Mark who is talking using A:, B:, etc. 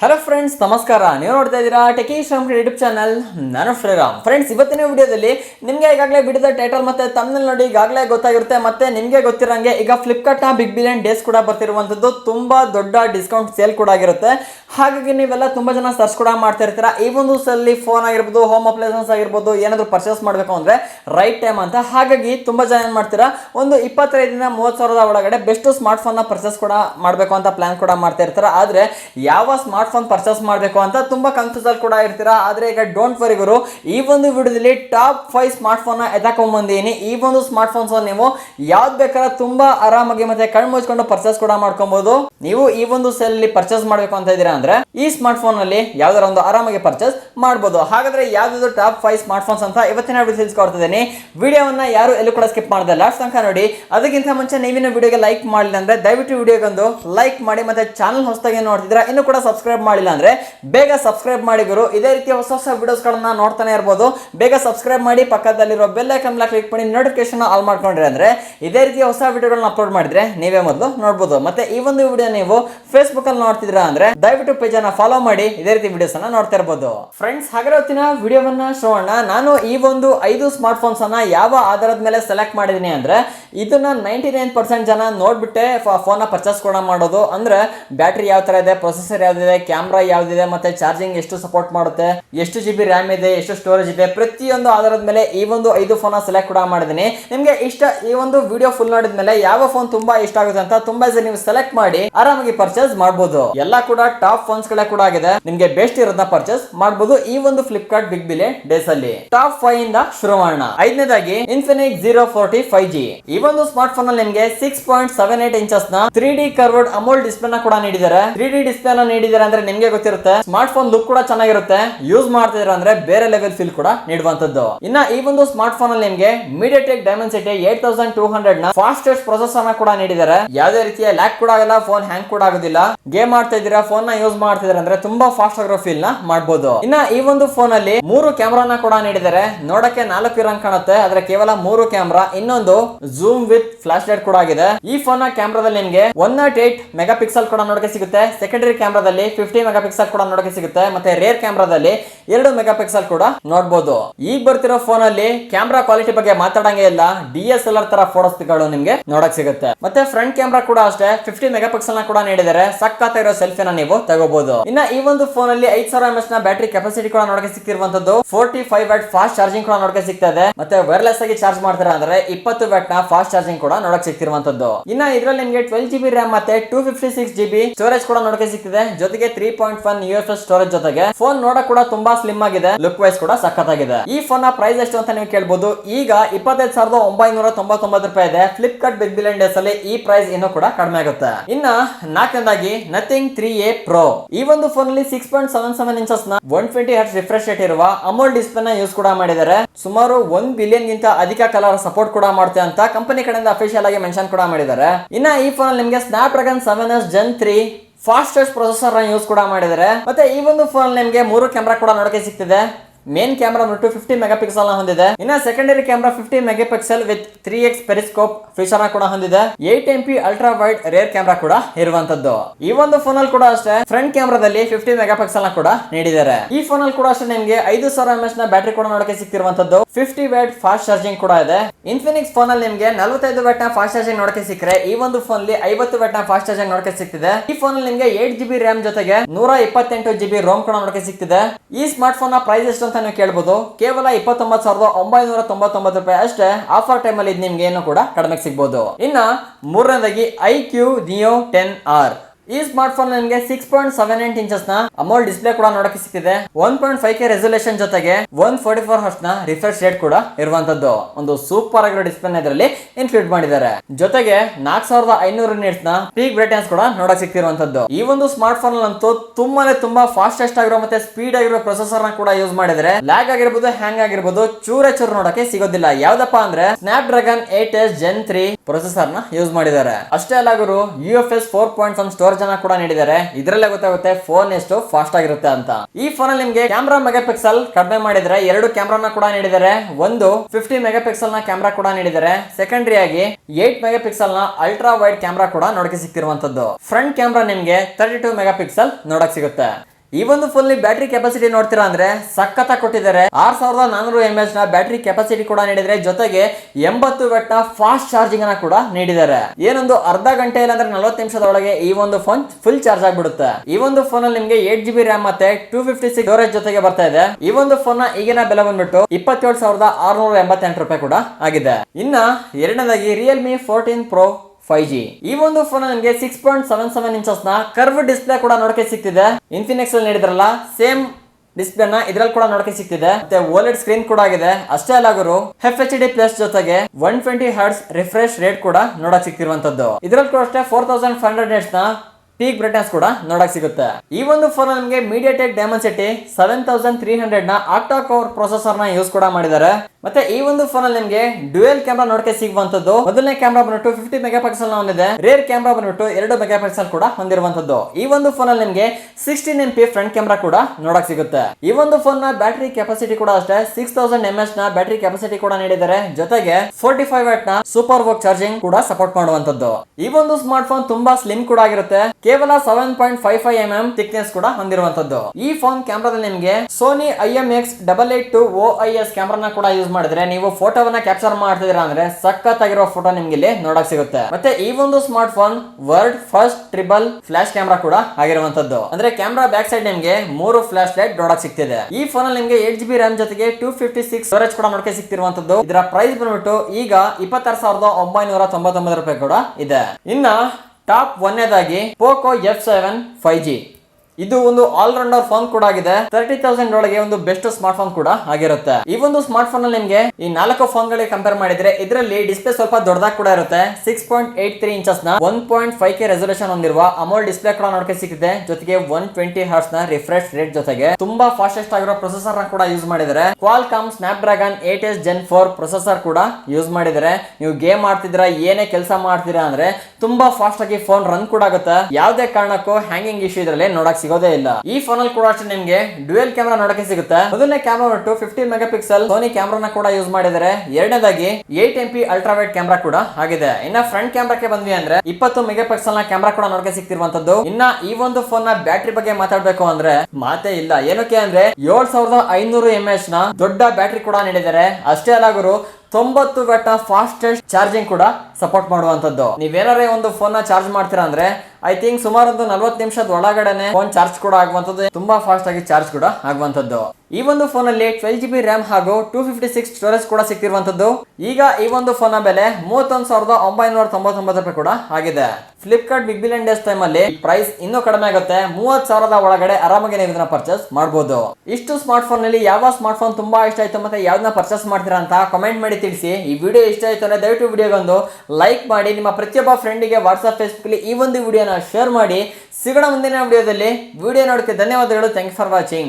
A: Hello friends ನಮಸ್ಕಾರ. ನೀವು ನೋಡ್ತಾ ಇದ್ದೀರಾ ಟೆಕಿ ಶ್ರಮ್ ಯೂಟ್ಯೂಬ್ ಚಾನಲ್ ನಾನು ಶ್ರೀರಾಮ್. ಫ್ರೆಂಡ್ಸ್ ಇವತ್ತಿನ ವಿಡಿಯೋದಲ್ಲಿ ನಿಮಗೆ ಈಗಾಗಲೇ ಬಿಡಿದ ಟೈಟಲ್ ಮತ್ತೆ ತಮ್ಮಲ್ಲಿ ನೋಡಿ ಈಗಾಗಲೇ ಗೊತ್ತಾಗಿರುತ್ತೆ ಮತ್ತೆ ನಿಮಗೆ ಗೊತ್ತಿರೋಂಗೆ ಈಗ ಫ್ಲಿಪ್ಕಾರ್ಟ್ನ ಬಿಗ್ ಬಿಲಿಯನ್ ಡೇಸ್ ಕೂಡ ಬರ್ತಿರುವಂಥದ್ದು ತುಂಬ ದೊಡ್ಡ ಡಿಸ್ಕೌಂಟ್ ಸೇಲ್ ಕೂಡ ಆಗಿರುತ್ತೆ. ಹಾಗಾಗಿ ನೀವೆಲ್ಲ ತುಂಬ ಜನ ಸರ್ಚ್ ಕೂಡ ಮಾಡ್ತಾ ಇರ್ತೀರಾ. ಈ ಒಂದು ಸಲ್ಲಿ ಫೋನ್ ಆಗಿರ್ಬೋದು ಹೋಮ್ ಅಪ್ಲೈಸನ್ಸ್ ಆಗಿರ್ಬೋದು, ಏನಾದರೂ ಪರ್ಚೇಸ್ ಮಾಡಬೇಕು ಅಂದರೆ ರೈಟ್ ಟೈಮ್ ಅಂತ. ಹಾಗಾಗಿ ತುಂಬ ಜನ ಏನು ಮಾಡ್ತೀರಾ, ಒಂದು ಇಪ್ಪತ್ತೈದರಿಂದ ಮೂವತ್ತು ಸಾವಿರದ ಒಳಗಡೆ ಬೆಸ್ಟ್ ಸ್ಮಾರ್ಟ್ ಫೋನ್ನ ಪರ್ಚೇಸ್ ಕೂಡ ಮಾಡಬೇಕು ಅಂತ ಪ್ಲಾನ್ ಕೂಡ ಮಾಡ್ತಾ ಇರ್ತಾರೆ. ಆದರೆ ಯಾವ ಸ್ಮಾರ್ಟ್ ಫೋನ್ ಪರ್ಚೇಸ್ ಮಾಡಬೇಕು ಅಂತ ತುಂಬಾ ಕನ್ಫ್ಯೂಸ್ ಅಲ್ಲಿ ಕೂಡ ಇರ್ತೀರಾ? ಆದ್ರೆ ಈಗ ಡೋಂಟ್ ವರಿ ಗುರು, ಈ ಒಂದು ವಿಡಿಯೋದಲ್ಲಿ ಟಾಪ್ ಫೈವ್ ಸ್ಮಾರ್ಟ್ ಫೋನ್ ಎತ್ತಾಕೊಂಡ್ ಬಂದೀನಿ ಈ ಒಂದು ಸ್ಮಾರ್ಟ್ ಫೋನ್ಸ್ ನೀವು ಯಾವ್ದು ಬೇಕಾದ್ರೆ ತುಂಬಾ ಆರಾಮಾಗಿ ಮತ್ತೆ ಕಣ್ಣು ಮುಚ್ಕೊಂಡು ಪರ್ಚೇಸ್ ಕೂಡ ಮಾಡ್ಕೊಬಹುದು ನೀವು ಈ ಒಂದು ಸೆಲ್ ಪರ್ಚೇಸ್ ಮಾಡಬೇಕು ಅಂತ ಇದ್ದೀರಾ ಅಂದ್ರೆ ಈ ಸ್ಮಾರ್ಟ್ ಫೋನ್ ಅಲ್ಲಿ ಯಾವ್ದಾರ ಒಂದು ಆರಾಮಾಗಿ ಪರ್ಚೇಸ್ ಮಾಡಬಹುದು ಹಾಗಾದ್ರೆ ಯಾವ್ದು ಟಾಪ್ ಫೈವ್ ಸ್ಮಾರ್ಟ್ ಫೋನ್ಸ್ ಅಂತ ಇವತ್ತಿನ ವಿಡಿಯೋ ತಿಳಿಸ್ಕೊಡ್ತಿದ್ದೀನಿ. ವಿಡಿಯೋವನ್ನ ಯಾರು ಎಲ್ಲೂ ಕೂಡ ಸ್ಕಿಪ್ ಮಾಡಿದೆ ಲಾಸ್ಟ್ ತನಕ ನೋಡಿ. ಅದಕ್ಕಿಂತ ಮುಂಚೆ ನೀವಿನ ವಿಡಿಯೋಗೆ ಲೈಕ್ ಮಾಡಿಲ್ಲ ಅಂದ್ರೆ ದಯವಿಟ್ಟು ವಿಡಿಯೋಗೊಂದು ಲೈಕ್ ಮಾಡಿ ಮತ್ತೆ ಚಾನಲ್ ಹೊಸದಾಗಿ ನೋಡ್ತಿದ್ರೆ ಇನ್ನು ಕೂಡ ಸಬ್ಸ್ಕ್ರೈಬ್ ಮಾಡಿಲ್ಲ ಅಂದ್ರೆ ಬೇಗ ಸಬ್ಸ್ಕ್ರೈಬ್ ಮಾಡಿ ಗುರು. ಇದೇ ರೀತಿ ಹೊಸ ಹೊಸ ವಿಡಿಯೋಸ್ಗಳನ್ನ ನೋಡ್ತಾನೆ ಇರ್ಬೋದು. ಬೇಗ ಸಬ್ಸ್ಕ್ರೈಬ್ ಮಾಡಿ, ಪಕ್ಕದಲ್ಲಿರೋ ಬೆಲ್ ಐಕನ್ ಕ್ಲಿಕ್ ಮಾಡಿ ನೋಟಿಫಿಕೇಶನ್ ಆಲ್ ಮಾಡ್ಕೊಂಡ್ರೆ ಅಂದ್ರೆ ಇದೇ ರೀತಿ ಹೊಸ ವಿಡಿಯೋಗಳನ್ನ ಅಪ್ಲೋಡ್ ಮಾಡಿದ್ರೆ ನೀವೇ ಮೊದಲು ನೋಡ್ಬೋದು. ಮತ್ತೆ ಈ ಒಂದು ವಿಡಿಯೋ ನೀವು ಫೇಸ್ಬುಕ್ ಅಲ್ಲಿ ನೋಡ್ತಿದ್ರ ಅಂದ್ರೆ ದಯವಿಟ್ಟು ಪೇಜ್ ಅನ್ನ ಫಾಲೋ ಮಾಡಿ, ಇದೇ ರೀತಿ ವಿಡಿಯೋಸ್ ಅನ್ನ ನೋಡ್ತಾ ಇರ್ಬೋದು. ಫ್ರೆಂಡ್ಸ್ ಇವತ್ತಿನ ವಿಡಿಯೋವನ್ನ ಶೋಣ ನಾನು ಈ ಒಂದು ಐದು ಸ್ಮಾರ್ಟ್ ಫೋನ್ಸ್ ಅನ್ನ ಯಾವ ಆಧಾರದ ಮೇಲೆ ಸೆಲೆಕ್ಟ್ ಮಾಡಿದೀನಿ ಅಂದ್ರೆ ಇದನ್ನ ನೈಂಟಿ ನೈನ್ ಪರ್ಸೆಂಟ್ ಜನ ನೋಡ್ಬಿಟ್ಟೆ ಫೋನ್ ಪರ್ಚೇಸ್ ಕೂಡ ಮಾಡೋದು. ಅಂದ್ರೆ ಬ್ಯಾಟ್ರಿ ಯಾವ ತರ ಇದೆ ಪ್ರೊಸೆಸರ್ ಯಾವ್ದಿದೆ ಕ್ಯಾಮ್ರಾ ಯಾವ್ದಿದೆ, ಮತ್ತೆ ಚಾರ್ಜಿಂಗ್ ಎಷ್ಟು ಸಪೋರ್ಟ್ ಮಾಡುತ್ತೆ, ಎಷ್ಟು ಜಿ ಬಿ ರ್ಯಾಮ್ ಇದೆ, ಎಷ್ಟು ಸ್ಟೋರೇಜ್ ಇದೆ, ಪ್ರತಿಯೊಂದು ಆಧಾರದ ಮೇಲೆ ಈ ಒಂದು ಐದು ಫೋನ್ ಸೆಲೆಕ್ಟ್ ಕೂಡ ಮಾಡಿದೀನಿ ನಿಮ್ಗೆ ಇಷ್ಟ ಈ ಒಂದು ವಿಡಿಯೋ ಫುಲ್ ನೋಡಿದ್ಮೇಲೆ ಯಾವ ಫೋನ್ ತುಂಬಾ ಇಷ್ಟ ಆಗುತ್ತೆ ಅಂತ ತುಂಬಾ ನೀವು ಸೆಲೆಕ್ಟ್ ಮಾಡಿ ಆರಾಮಾಗಿ ಪರ್ಚೇಸ್ ಮಾಡಬಹುದು ಎಲ್ಲ ಕೂಡ ಟಾಪ್ ಫೋನ್ಸ್ ಗಳೇ ಕೂಡ ಆಗಿದೆ. ನಿಮ್ಗೆ ಬೆಸ್ಟ್ ಇರೋದನ್ನ ಪರ್ಚೇಸ್ ಮಾಡಬಹುದು ಈ ಒಂದು ಫ್ಲಿಪ್ಕಾರ್ಟ್ ಬಿಗ್ ಬಿಲೆ ಡೇಸ್ ಅಲ್ಲಿ. ಟಾಪ್ ಫೈವ್ ಇಂದ ಶುರು ಮಾಡೋಣ. ಐದನೇದಾಗಿ Infinix zero forty five G ಈ ಒಂದು ಸ್ಮಾರ್ಟ್ ಫೋನ್ ಅಲ್ಲಿ ನಿಮ್ಗೆ six point seven eight ಇಂಚಸ್ನ three D curved AMOLED display ನ ಕೂಡ ನೀಡಿದ್ದಾರೆ. ತ್ರೀ ಡಿ ಡಿಸ್ಪ್ಲೇ ನ ನೀಡಿದ್ದಾರೆ ಅಂದ್ರೆ ನಿಮ್ಗೆ ಗೊತ್ತಿರುತ್ತೆ. ಸ್ಮಾರ್ಟ್ ಫೋನ್ ಲುಕ್ ಕೂಡ ಚೆನ್ನಾಗಿರುತ್ತೆ. ಯೂಸ್ ಮಾಡ್ತಿದ್ರೆ ಅಂದ್ರೆ ಬೇರೆ ಲೆವೆಲ್ ಫೀಲ್ ಕೂಡ ನೀಡುವಂತದ್ದು ಇನ್ನ ಈ ಒಂದು ಸ್ಮಾರ್ಟ್ ಫೋನ್ ಅಲ್ಲಿ ನಿಮ್ಗೆ MediaTek Dimensity eight thousand two ಹಂಡ್ರೆಡ್ನ fastest processor ಅನ್ನ ಕೂಡ ನೀಡಿದ್ದಾರೆ. ಯಾವುದೇ ರೀತಿಯ ಲ್ಯಾಕ್ ಕೂಡ ಆಗಲ್ಲ ಫೋನ್ ಹ್ಯಾಂಗ್ ಕೂಡ ಆಗೋದಿಲ್ಲ. ಗೇಮ್ ಮಾಡ್ತಾ ಇದ್ದೀರಾ ಫೋನ್ನ ಯೂಸ್ ಮಾಡ್ತಿದ್ರೆ ಅಂದ್ರೆ ತುಂಬಾ ಫಾಸ್ಟ್ ಆಗಿರೋ ಫೀಲ್ನ ಮಾಡಬಹುದು ಇನ್ನ ಈ ಒಂದು ಫೋನ್ ಅಲ್ಲಿ ಮೂರು ಕ್ಯಾಮ್ರಾನ ಕೂಡ ನೀಡಿದ್ದಾರೆ. ನೋಡಕ್ಕೆ ನಾಲ್ಕು ಇರಂಗ್ ಕಾಣುತ್ತೆ, ಆದ್ರೆ ಕೇವಲ ಮೂರು ಕ್ಯಾಮ್ರಾ ಇನ್ನೊಂದು ಜೂಮ್ ವಿತ್ ಫ್ಲಾಶ್ ಲೈಟ್ ಕೂಡ ಆಗಿದೆ. ಈ ಫೋನ್ನ ಕ್ಯಾಮ್ರಾದಲ್ಲಿ ನಿಮ್ಗೆ one not eight mega pixel ಕೂಡ ನೋಡಕ್ಕೆ ಸಿಗುತ್ತೆ. ಸೆಕೆಂಡರಿ ಕ್ಯಾಮ್ರಾದಲ್ಲಿ ಮೆಗಾ ಪಿಕ್ಸೆಲ್ ಕೂಡ ನೋಡಕ್ಕೆ ಸಿಗುತ್ತೆ. ಮತ್ತೆ ರೇರ್ ಕ್ಯಾಮ್ರಾದಲ್ಲಿ ಎರಡು ಮೆಗಾ ಪಿಕ್ಸೆಲ್ ಕೂಡ ನೋಡಬಹುದು ಈಗ ಬರ್ತಿರೋ ಫೋನ್ ಅಲ್ಲಿ ಕ್ಯಾಮ್ರಾ ಕ್ವಾಲಿಟಿ ಬಗ್ಗೆ ಮಾತಾಡಂಗೆ ಇಲ್ಲ. ಡಿ ಎಸ್ ಎಲ್ ಆರ್ ತರ ಫೋಟೋಸ್ಗಳು ನಿಮ್ಗೆ ನೋಡಕ್ ಸಿಗುತ್ತೆ. ಮತ್ತೆ ಫ್ರಂಟ್ ಕ್ಯಾಮ್ರಾ ಕೂಡ ಅಷ್ಟೇ ಫಿಫ್ಟಿ ಮೆಗಾ ಪಿಕ್ಸೆಲ್ನ ಕೂಡ ನೀಡಿದರೆ ಸಕ್ಕತ್ತ ಇರೋ ಸೆಲ್ಫಿನ ನೀವು ತಗೋಬಹುದು ಇನ್ನ ಈ ಒಂದು ಫೋನ್ ಅಲ್ಲಿ ಐದ್ ಸಾವಿರ ಎಂ ಎಸ್ನ ಬ್ಯಾಟರಿ ಕೆಪಾಸಿಟಿ ಕೂಡ ನೋಡಕ್ಕೆ ಸಿಕ್ತಿರುವಂತದ್ದು forty five watt fast charging ಕೂಡ ನೋಡಕ್ಕೆ ಸಿಗ್ತದೆ. ಮತ್ತೆ ವೈರ್ಲೆಸ್ ಆಗಿ ಚಾರ್ಜ್ ಮಾಡ್ತಾರೆ ಅಂದ್ರೆ ಇಪ್ಪತ್ತು ವ್ಯಾಟ್ನ ಫಾಸ್ಟ್ ಚಾರ್ಜಿಂಗ್ ಕೂಡ ನೋಡಕ್ ಸಿಕ್ತಿರುವಂತದ್ದು ಇನ್ನ ಇದ್ರಲ್ಲಿ ನಿಮ್ಗೆ ಟ್ವೆಲ್ ಜಿ ಬಿ ರ್ಯಾಮ್ ಮತ್ತೆ two fifty six G B storage ಕೂಡ ನೋಡಕ್ಕೆ ಸಿಗ್ತಿದೆ. ಜೊತೆಗೆ three point one U F S storage ಜೊತೆಗೆ ಫೋನ್ ನೋಡಕ್ ಕೂಡ ತುಂಬಾ ಸ್ಲಿಮ್ ಆಗಿದೆ. ಲುಕ್ ವೈಸ್ ಕೂಡ ಸಖತ್ತಾಗಿದೆ. ಈ ಫೋನ್ನ ಪ್ರೈಸ್ ಎಷ್ಟು ಅಂತ ನೀವು ಕೇಳಬಹುದು ಈಗ ಇಪ್ಪತ್ತೈದು ಸಾವಿರದ ಒಂಬೈನೂರ ತೊಂಬತ್ತೊಂಬತ್ತು ರೂಪಾಯಿ ಇದೆ. ಫ್ಲಿಪ್ಕಾರ್ಟ್ ಬಿಗ್ ಬಿಲಿಯನ್ ಡೇಸ್ ಅಲ್ಲಿ ಈ ಪ್ರೈಸ್ ಇನ್ನೂ ಕೂಡ ಕಡಿಮೆ ಆಗುತ್ತೆ. ಇನ್ನ ನಾಲ್ಕನೇದಾಗಿ ನಥಿಂಗ್ ತ್ರೀ ಎ ಪ್ರೋ ಈ ಒಂದು ಫೋನ್ ಅಲ್ಲಿ six point seven seven ಇಂಚಸ್ನ one twenty hertz refresh rate ಇರುವ ಅಮೋಲ್ ಡಿಸ್ಪ್ಲೇ ನ ಯೂಸ್ ಕೂಡ ಮಾಡಿದ್ದಾರೆ. ಸುಮಾರು ಒನ್ ಬಿಲಿಯನ್ ಗಿಂತ ಅಧಿಕ ಕಲರ್ ಸಪೋರ್ಟ್ ಕೂಡ ಮಾಡುತ್ತೆ ಅಂತ ಕಂಪನಿ ಕಡೆಯಿಂದ ಅಫಿಷಿಯಲ್ ಆಗಿ ಮೆನ್ಷನ್ ಕೂಡ ಮಾಡಿದ್ದಾರೆ. ಇನ್ನ ಈ ಫೋನ್ ನಿಮಗೆ Snapdragon seven S gen three fastest processor use ಕೂಡ ಮಾಡಿದರೆ ಮತ್ತೆ ಈ ಒಂದು ಫೋನ್ ನಿಮಗೆ ಮೂರು ಕ್ಯಾಮ್ರಾ ಕೂಡ ನೋಡಕ್ಕೆ ಸಿಗ್ತಿದೆ. Main camera two fifty mega pixel ಹೊಂದಿದೆ. ಇನ್ನ secondary camera fifty mega pixel with three X periscope feature ಕೂಡ ಹೊಂದಿದೆ. Eight M P ultra wide rear camera ಕೂಡ ಇರುವಂತದ್ದು. ಈ ಒಂದು ಫೋನ್ ಅಲ್ಲಿ ಕೂಡ ಅಷ್ಟೇ ಫ್ರಂಟ್ ಕ್ಯಾಮ್ರಾದಲ್ಲಿ ಫಿಫ್ಟಿ ಮೆಗಾ ಪಿಕ್ಸೆಲ್ ಕೂಡ ನೀಡಿದ್ದಾರೆ. ಈ ಫೋನ್ ಅಲ್ಲಿ ಕೂಡ ಅಷ್ಟೇ ನಿಮಗೆ ಐದು ಸಾವಿರ ಎಂ ಎಸ್ನ ಬ್ಯಾಟರಿ ಕೂಡ ನೋಡಕ್ಕೆ ಸಿಕ್ತಿರುವಂತದ್ದು. ಫಿಫ್ಟಿ ವ್ಯಾಟ್ ಫಾಸ್ಟ್ ಚಾರ್ಜಿಂಗ್ ಕೂಡ ಇದೆ. ಇನ್ಫಿನಿಕ್ಸ್ ಫೋನ್ ಅಲ್ಲಿ ನಿಮಗೆ ನಲವತ್ತೈದು ವ್ಯಾಟ್ನ ಫಾಸ್ಟ್ ಚಾರ್ಜಿಂಗ್ ನೋಡಕ್ಕೆ ಸಿಕ್ಕರೆ ಈ ಒಂದು ಫೋನ್ ಅಲ್ಲಿ ಐವತ್ತು ವ್ಯಾಟ್ನ ಫಾಸ್ಟ್ ಚಾರ್ಜಿಂಗ್ ನೋಡಕ್ಕೆ ಸಿಕ್ತಿದೆ. ಈ ಫೋನ್ ಅಲ್ಲಿ ನಿಮಗೆ ಏಟ್ ಜಿ ಬಿ ರ್ಯಾಮ್ ಜೊತೆಗೆ ನೂರ ಇಪ್ಪತ್ತೆಂಟು ಜಿ ಬಿ ರೋಮ್ ಕೂಡ ನೋಡಕ್ಕೆ ಸಿಕ್ತಿದೆ. ಈ ಸ್ಮಾರ್ಟ್ ಫೋನ್ನ ಪ್ರೈಸ್ ಎಷ್ಟು ಅಂತ ನೀವು ಕೇಳ್ಬೋದು. ಕೇವಲ ಇಪ್ಪತ್ತೊಂಬತ್ತು ಸಾವಿರದ ಒಂಬೈನೂರ ತೊಂಬತ್ತೊಂಬತ್ತು ರೂಪಾಯಿ ಅಷ್ಟೇ ಆಫರ್ ಟೈಮಲ್ಲಿ ಇದು ನಿಮ್ಗೆ ಏನು ಕೂಡ ಕಡಿಮೆ ಸಿಗ್ಬೋದು. ಇನ್ನ ಮೂರನೇದಾಗಿ I Q neo ten R. ಈ ಸ್ಮಾರ್ಟ್ ಫೋನ್ ನಿಮಗೆ ಸಿಕ್ಸ್ ಪಾಯಿಂಟ್ ಸೆವೆನ್ ಏಟ್ ಇಂಚಸ್ನ ಅಮೋಲ್ ಡಿಸ್ಪ್ಲೇ ಕೂಡ ನೋಡಕ್ಕೆ ಸಿಕ್ತಿದೆ one point five K resolution ಜೊತೆಗೆ ಒನ್ ಫೋರ್ಟಿ ಫೋರ್ ಹರ್ಸ್ನ ರಿಫ್ರೆಶ್ ರೇಟ್ ಕೂಡ ಇರುವಂತದ್ದು. ಒಂದು ಸೂಪರ್ ಆಗಿರೋ ಡಿಸ್ಪ್ಲೇ ಇದರಲ್ಲಿ ಇನ್ಕ್ಲೂಡ್ ಮಾಡಿದ್ದಾರೆ. ಜೊತೆಗೆ ನಾಲ್ಕ್ ಸಾವಿರದ ಐನೂರು ಯೂನಿಟ್ಸ್ನ ಪೀಕ್ ಬ್ರೈಟ್ನೆಸ್ ಕೂಡ ನೋಡಕ್ ಸಿಕ್ತಿರುವಂತದ್ದು. ಈ ಒಂದು ಸ್ಮಾರ್ಟ್ ಫೋನ್ ಅಂತೂ ತುಂಬಾನೇ ತುಂಬಾ ಫಾಸ್ಟೆಸ್ಟ್ ಆಗಿರೋ ಮತ್ತೆ ಸ್ಪೀಡ್ ಆಗಿರೋ ಪ್ರೊಸೆಸರ್ನ ಕೂಡ ಯೂಸ್ ಮಾಡಿದ್ರೆ ಲ್ಯಾಗ್ ಆಗಿರ್ಬೋದು ಹ್ಯಾಂಗ್ ಆಗಿರ್ಬೋದು, ಚೂರ ಚೂರು ನೋಡಕ್ಕೆ ಸಿಗೋದಿಲ್ಲ. ಯಾವ್ದಪ್ಪ ಅಂದ್ರೆ Snapdragon eight S gen three ಪ್ರೊಸೆಸರ್ನ use ಮಾಡಿದ್ದಾರೆ. ಅಷ್ಟೇ ಅಲ್ಲ U F S four point one storage ಕವಚನ ಕೂಡ ನೀಡಿದ್ದಾರೆ. ಇದರಲ್ಲೇ ಗೊತ್ತಾಗುತ್ತೆ ಫೋನ್ ಎಷ್ಟು ಫಾಸ್ಟ್ ಆಗಿರುತ್ತೆ ಅಂತ. ಈ ಫೋನ್ ಅಲ್ಲಿ ನಿಮ್ಗೆ ಕ್ಯಾಮ್ರಾ ಮೆಗಾ ಪಿಕ್ಸೆಲ್ ಕಡಿಮೆ ಮಾಡಿದ್ರೆ ಎರಡು ಕ್ಯಾಮ್ರಾನ ಕೂಡ ನೀಡಿದ್ದಾರೆ. ಒಂದು ಫಿಫ್ಟಿ ಮೆಗಾ ಪಿಕ್ಸೆಲ್ನ ಕ್ಯಾಮ್ರಾ ಕೂಡ ನೀಡಿದ್ದಾರೆ. ಸೆಕೆಂಡರಿ ಆಗಿ ಏಟ್ ಮೆಗಾ ಪಿಕ್ಸೆಲ್ನ ಅಲ್ಟ್ರಾ ವೈಡ್ ಕ್ಯಾಮ್ರಾ ಕೂಡ ನೋಡಕ್ಕೆ ಸಿಕ್ತಿರುವಂತದ್ದು ಫ್ರಂಟ್ ಕ್ಯಾಮ್ರಾ ನಿಮ್ಗೆ ತರ್ಟಿ ಟೂ ಮೆಗಾ ಪಿಕ್ಸೆಲ್ ನೋಡಕ್ ಸಿಗುತ್ತೆ. ಈ ಒಂದು ಫುಲ್ ಬ್ಯಾಟ್ರಿ ಕೆಪಾಸಿಟಿ ನೋಡ್ತೀರಾ ಅಂದ್ರೆ ಸಖತ್ತ ಕೊಟ್ಟಿದ್ದಾರೆ. ಆರ್ ಸಾವಿರದ ನಾನೂರು ಎಂ ಎಚ್ನ ಬ್ಯಾಟ್ರಿ ಕೆಪಾಸಿಟಿ ಕೂಡ ನೀಡಿದ್ರೆ, ಜೊತೆಗೆ ಎಂಬತ್ತು ಬೆಟ್ಟ ಫಾಸ್ಟ್ ಚಾರ್ಜಿಂಗ್ ಅನ್ನ ಕೂಡ ನೀಡಿದ್ದಾರೆ. ಏನೊಂದು ಅರ್ಧ ಗಂಟೆ ಇಲ್ಲಾಂದ್ರೆ ನಲವತ್ತು ನಿಮಿಷದ ಒಳಗೆ ಈ ಒಂದು ಫೋನ್ ಫುಲ್ ಚಾರ್ಜ್ ಆಗ್ಬಿಡುತ್ತೆ. ಈ ಒಂದು ಫೋನ್ ಅಲ್ಲಿ ನಿಮ್ಗೆ ಏಟ್ ಜಿ ಬಿ ರ್ಯಾಮ್ ಮತ್ತೆ ಟೂ ಫಿಫ್ಟಿ ಸಿಕ್ಸ್ ಸ್ಟೋರೇಜ್ ಜೊತೆಗೆ ಬರ್ತಾ ಇದೆ. ಈ ಒಂದು ಫೋನ್ನ ಈಗಿನ ಬೆಲೆ ಬಂದ್ಬಿಟ್ಟು ಇಪ್ಪತ್ತೇಳು ಸಾವಿರದ ಆರ್ನೂರ ಎಂಬತ್ತೆಂಟು ರೂಪಾಯಿ ಕೂಡ ಆಗಿದೆ. ಇನ್ನ ಎರಡನೇದಾಗಿ Realme fourteen pro five G ಈ ಒಂದು ಫೋನ್ ನನಗೆ ಸಿಕ್ಸ್ ಪಾಯಿಂಟ್ ಸೆವೆನ್ ಸೆವೆನ್ ಇಂಚಸ್ನ ಕರ್ವ್ ಡಿಸ್ಪ್ಲೇ ಕೂಡ ನೋಡಕ್ಕೆ ಸಿಕ್ತಿದೆ. ಇನ್ಫಿನಿಕ್ಸ್ ಅಲ್ಲಿ ನೀಡಿದ್ರಲ್ಲ ಸೇಮ್ ಡಿಸ್ಪ್ಲೇ ನ ಇದ್ರಲ್ಲಿ ಕೂಡ ನೋಡಕ್ಕೆ ಸಿಕ್ತಿದೆ. ಮತ್ತೆ ಓಲೆಡ್ ಸ್ಕ್ರೀನ್ ಕೂಡ ಆಗಿದೆ. ಅಷ್ಟೇ ಅಲ್ಲ ಗುರು ಎಫ್ ಎಚ್ ಡಿ ಪ್ಲಸ್ ಜೊತೆಗೆ one twenty hertz refresh rate ಕೂಡ ನೋಡಕ್ ಸಿಕ್ತಿರುವಂತದ್ದು ಇದ್ರಲ್ಲಿ ಕೂಡ ಅಷ್ಟೇ ಫೋರ್ ತೌಸಂಡ್ ಫೈವ್ ಹಂಡ್ರೆಡ್ನ ಪೀಕ್ ಬ್ರೈಟ್ನೆಸ್ ಕೂಡ ನೋಡಕ್ ಸಿಗುತ್ತೆ. ಈ ಒಂದು ಫೋನ್ ನನಗೆ MediaTek Dimensity seven thousand three ಹಂಡ್ರೆಡ್ನ octa core ಪ್ರೊಸೆಸರ್ನ ಯೂಸ್ ಕೂಡ ಮಾಡಿದ್ದಾರೆ. ಮತ್ತೆ ಈ ಒಂದು ಫೋನ್ ಅಲ್ಲಿ ನಿಮಗೆ ಡ್ಯುಯಲ್ ಕ್ಯಾಮ್ರಾ ನೋಡಕ್ಕೆ ಸಿಗುವಂತದ್ದು ಮೊದಲನೇ ಕ್ಯಾಮ್ರಾ ಬಂದ್ಬಿಟ್ಟು ಫಿಫ್ಟಿ ಮೆಗಾ ಪಿಕ್ಸೆಲ್ ಹೊಂದಿದೆ. ರೇರ್ ಕ್ಯಾಮ್ರಾ ಬಂದ್ಬಿಟ್ಟು ಎರಡು ಮೆಗಾ ಪಿಕ್ಸೆಲ್ ಕೂಡ ಹೊಂದಿರುವಂತದ್ದು ಈ ಒಂದು ಫೋನ್ ಅಲ್ಲಿ ನಿಮಗೆ sixteen M P front camera ಕೂಡ ನೋಡಕ್ ಸಿಗುತ್ತೆ. ಈ ಒಂದು ಫೋನ್ನ ಬ್ಯಾಟರಿ ಕೆಪಾಸಿಟಿ ಕೂಡ ಅಷ್ಟೇ ಸಿಕ್ಸ್ ತೌಸಂಡ್ ಎಂ ಎಚ್ನ ಬ್ಯಾಟರಿ ಕೆಪಾಸಿಟಿ ಕೂಡ ನೀಡಿದ್ದಾರೆ. ಜೊತೆಗೆ ಫೋರ್ಟಿ ಫೈವ್ ವ್ಯಾಟ್ನ ಸೂಪರ್ ವರ್ಕ್ ಚಾರ್ಜಿಂಗ್ ಕೂಡ ಸಪೋರ್ಟ್ ಮಾಡುವಂತದ್ದು ಈ ಒಂದು ಸ್ಮಾರ್ಟ್ ಫೋನ್ ತುಂಬಾ ಸ್ಲಿಮ್ ಕೂಡ ಆಗಿರುತ್ತೆ. ಕೇವಲ seven point five five M M thickness ಕೂಡ ಹೊಂದಿರುವಂತದ್ದು ಈ ಫೋನ್ ಕ್ಯಾಮ್ರಾದಲ್ಲಿ ನಿಮಗೆ Sony I M X double eight two O I S ಕ್ಯಾಮ್ರಾನ ಕೂಡ ಯೂಸ್ ಮಾಡಿದ್ರೆ ನೀವು ಫೋಟೋವನ್ನ ಕ್ಯಾಪ್ಚರ್ ಮಾಡ್ತಿದ್ದೀರಾ ಅಂದ್ರೆ ಸಖತ್ ಆಗಿರೋ ಫೋಟೋ ನಿಮ್ಗೆ ಇಲ್ಲಿ ನೋಡಕ್ ಸಿಗುತ್ತೆ. ಮತ್ತೆ ಈ ಒಂದು smart phone world first triple flash camera ಕೂಡ ಆಗಿರುವಂತದ್ದು ಅಂದ್ರೆ ಕ್ಯಾಮ್ರಾ ಬ್ಯಾಕ್ ಸೈಡ್ ನಿಮ್ಗೆ ಮೂರು ಫ್ಲಾಶ್ ಲೈಟ್ ನೋಡಕ್ ಸಿಗ್ತಿದೆ. ಈ ಫೋನ್ ನಿಮ್ಗೆ ಏಟ್ ಜಿ ಬಿ ರ್ಯಾಮ್ ಜೊತೆಗೆ ಟೂ ಫಿಫ್ಟಿ ಸಿಕ್ಸ್ ಸ್ಟೋರೇಜ್ ಕೂಡ ನೋಡಕ್ಕೆ ಸಿಗ್ತಿರುವಂತದ್ದು ಇದರ ಪ್ರೈಸ್ ಬಂದ್ಬಿಟ್ಟು ಈಗ ಇಪ್ಪತ್ತಾರು ಸಾವಿರದ ಒಂಬೈನೂರ ತೊಂಬತ್ತೊಂಬತ್ತು ರೂಪಾಯಿ ಕೂಡ ಇದೆ. ಇನ್ನ ಟಾಪ್ ಒಂದನೇದಾಗಿ Poco F seven five G ಇದು ಒಂದು ಆಲ್ರೌಂಡರ್ ಫೋನ್ ಕೂಡ ಆಗಿದೆ. ತರ್ಟಿ ತೌಸಂಡ್ ಒಳಗೆ ಒಂದು ಬೆಸ್ಟ್ ಸ್ಮಾರ್ಟ್ ಫೋನ್ ಕೂಡ ಆಗಿರುತ್ತೆ. ಈ ಒಂದು ಸ್ಮಾರ್ಟ್ ಫೋನ್ ಅಲ್ಲಿ ನಿಮಗೆ ಈ ನಾಲ್ಕು ಫೋನ್ ಗಳಿಗೆ ಕಂಪೇರ್ ಮಾಡಿದ್ರೆ ಇದರಲ್ಲಿ ಡಿಸ್ಪ್ಲೇ ಸ್ವಲ್ಪ ದೊಡ್ಡದಾಗ ಕೂಡ ಇರುತ್ತೆ. Six point eight three ಇಂಚಸ್ನ one point five K resolution ಹೊಂದಿರುವ ಅಮೋಲ್ ಡಿಸ್ಪ್ಲೇ ಕೂಡ ನೋಡಕ್ಕೆ ಸಿಕ್ಕಿದೆ. ಜೊತೆಗೆ ಒನ್ ಟ್ವೆಂಟಿ ಹರ್ಸ್ನ ರಿಫ್ರೆಶ್ ರೇಟ್ ಜೊತೆಗೆ ತುಂಬಾ ಫಾಸ್ಟೆಸ್ಟ್ ಆಗಿರೋ ಪ್ರೊಸೆಸರ್ನ ಕೂಡ ಯೂಸ್ ಮಾಡಿದ್ದಾರೆ. Qualcomm Snapdragon eight S gen four processor ಕೂಡ ಯೂಸ್ ಮಾಡಿದರೆ ನೀವು ಗೇಮ್ ಮಾಡ್ತಿದ್ರ ಏನೇ ಕೆಲಸ ಮಾಡ್ತೀರಾ ಅಂದ್ರೆ ತುಂಬಾ ಫಾಸ್ಟ್ ಆಗಿ ಫೋನ್ ರನ್ ಕೂಡ ಆಗುತ್ತೆ. ಯಾವುದೇ ಕಾರಣಕ್ಕೂ ಹ್ಯಾಂಗಿಂಗ್ ಇಶ್ಯೂ ಇದರಲ್ಲಿ ನೋಡಕ್ ಸಿಗೋದೇ ಇಲ್ಲ. ಈ ಫೋನ್ ಅಲ್ಲಿ ಕೂಡ ಅಷ್ಟೇ ನಿಮ್ಗೆ ಡ್ಯುಯಲ್ ಕ್ಯಾಮರಾ ನೋಡಕ್ಕೆ ಸಿಗುತ್ತೆ. ಮೊದಲನೇ ಕ್ಯಾಮರಾ ಒಟ್ಟು ಫಿಫ್ಟೀನ್ ಮೆಗಾ ಪಿಕ್ಸೆಲ್ ಸೋನಿ ಕ್ಯಾಮ್ರಾನ ಕೂಡ ಯೂಸ್ ಮಾಡಿದರೆ ಎರಡನೇದಾಗಿ eight M P ultrawide camera ಕೂಡ ಆಗಿದೆ. ಇನ್ನ ಫ್ರಂಟ್ ಕ್ಯಾಮ್ರಾಕ್ಕೆ ಬಂದ್ವಿ ಅಂದ್ರೆ ಇಪ್ಪತ್ತು ಮೆಗಾ ಪಿಕ್ಸೆಲ್ನ ಕ್ಯಾಮ್ರಾ ಕೂಡ ನೋಡಕ್ಕೆ ಸಿಕ್ತಿರುವಂತದ್ದು ಇನ್ನ ಈ ಒಂದು ಫೋನ್ನ ಬ್ಯಾಟ್ರಿ ಬಗ್ಗೆ ಮಾತಾಡ್ಬೇಕು ಅಂದ್ರೆ ಮಾತೇ ಇಲ್ಲ. ಏನಕ್ಕೆ ಅಂದ್ರೆ ಏಳ್ ಸಾವಿರದ ಐನೂರು ಎಂ ಎಚ್ನ ದೊಡ್ಡ ಬ್ಯಾಟ್ರಿ ಕೂಡ ನೀಡಿದ್ದಾರೆ. ಅಷ್ಟೇ ಅಲ್ಲ ತೊಂಬತ್ತು ಬೆಟ್ಟ ಫಾಸ್ಟೆಸ್ಟ್ ಚಾರ್ಜಿಂಗ್ ಕೂಡ ಸಪೋರ್ಟ್ ಮಾಡುವಂತದ್ದು. ನೀವೇನಾರೇ ಒಂದು ಫೋನ್ನ ಚಾರ್ಜ್ ಮಾಡ್ತೀರಾ ಅಂದ್ರೆ ಐ ಥಿಂಕ್ ಸುಮಾರು ಒಂದು ನಲ್ವತ್ತು ನಿಮಿಷದ ಒಳಗಡೆನೆ ಫೋನ್ ಚಾರ್ಜ್ ಕೂಡ ಆಗುವಂತದ್ದು ತುಂಬಾ ಫಾಸ್ಟ್ ಆಗಿ ಚಾರ್ಜ್ ಕೂಡ ಆಗುವಂತದ್ದು ಈ ಒಂದು ಫೋನ್ ಅಲ್ಲಿ ಟ್ವೆಲ್ ಜಿ ಬಿ ರ್ಯಾಮ್ ಹಾಗೂ ಟೂ ಫಿಫ್ಟಿ ಸಿಕ್ಸ್ ಸ್ಟೋರೇಜ್ ಕೂಡ ಸಿಕ್ತಿರುವಂತದ್ದು ಈಗ ಈ ಒಂದು ಫೋನ್ ಬೆಲೆ ಮೂವತ್ತೊಂದು ಸಾವಿರದ ಒಂಬೈನೂರ ತೊಂಬತ್ತೊಂಬತ್ತು ರೂಪಾಯಿ ಕೂಡ ಆಗಿದೆ. Flipkart big billion days time ಅಲ್ಲಿ ಪ್ರೈಸ್ ಇನ್ನೂ ಕಡಿಮೆ ಆಗುತ್ತೆ. ಮೂವತ್ ಸಾವಿರದ ಒಳಗಡೆ ಆರಾಮಾಗಿ ನೀವು ಇದನ್ನ ಪರ್ಚೇಸ್ ಮಾಡಬಹುದು ಇಷ್ಟು ಸ್ಮಾರ್ಟ್ ಫೋನ್ನಲ್ಲಿ ಯಾವ ಸ್ಮಾರ್ಟ್ ಫೋನ್ ತುಂಬಾ ಇಷ್ಟ ಆಯ್ತು ಮತ್ತೆ ಯಾವ್ದನ್ನ ಪರ್ಚೇಸ್ ಮಾಡ್ತೀರಾ ಅಂತ ಕಮೆಂಟ್ ಮಾಡಿ ತಿಳಿಸಿ. ಈ ವಿಡಿಯೋ ಇಷ್ಟ ಆಯ್ತು ಅಂದ್ರೆ ದಯವಿಟ್ಟು ವಿಡಿಯೋಗೊಂದು ಲೈಕ್ ಮಾಡಿ. ನಿಮ್ಮ ಪ್ರತಿಯೊಬ್ಬ ಫ್ರೆಂಡಿಗೆ ವಾಟ್ಸ್ಆಪ್ ಫೇಸ್ಬುಕ್ ಈ ಒಂದು ವಿಡಿಯೋನ ಶೇರ್ ಮಾಡಿ. ಸಿಗೋಣ ಮುಂದಿನ ವಿಡಿಯೋದಲ್ಲಿ ವಿಡಿಯೋ ನೋಡಕ್ಕೆ ಧನ್ಯವಾದಗಳು. Thank for watching